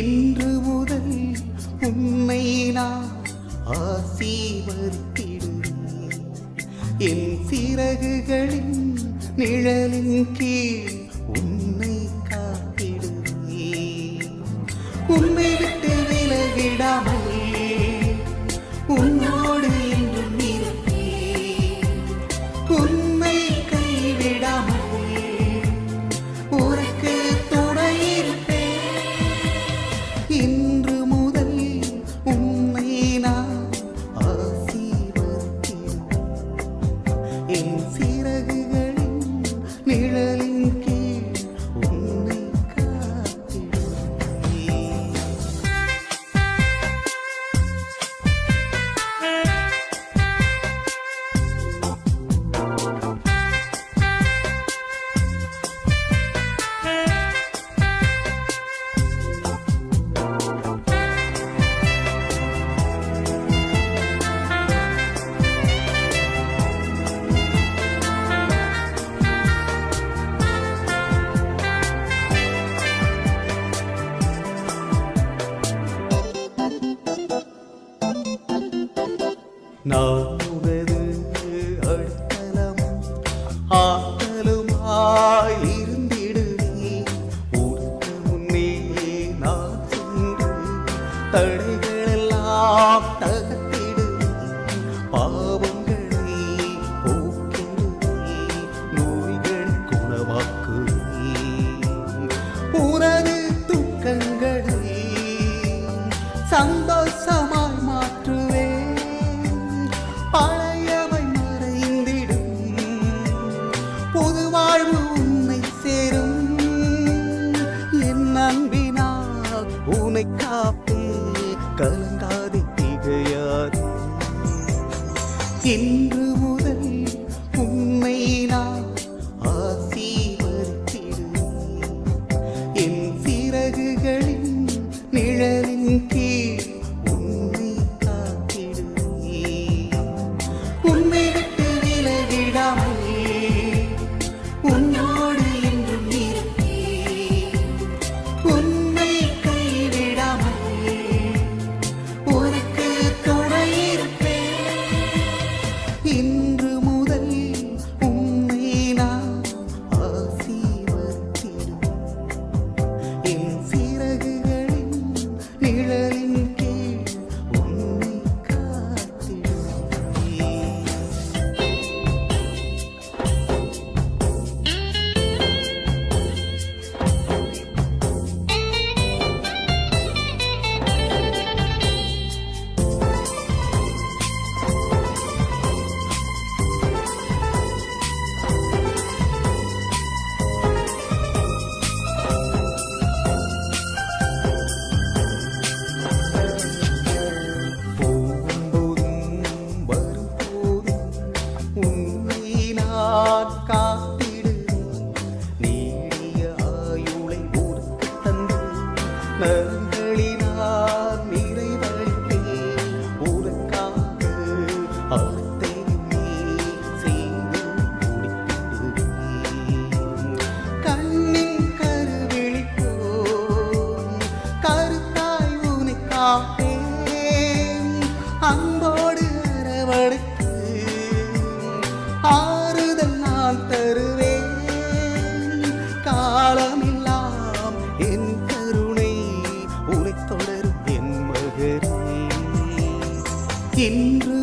என்று முதல் உன்னை நான் ஆசீர்வதித்திடுவேன். என் சிறகுகளின் நிழலின் கீழ் உன்னை காத்திடுவேன். உன்னை விட்டு விலகிடாமல் hình No. கலங்காதே திகையாது. இன்று முதல் உண்மை நான் 里那面。இன்று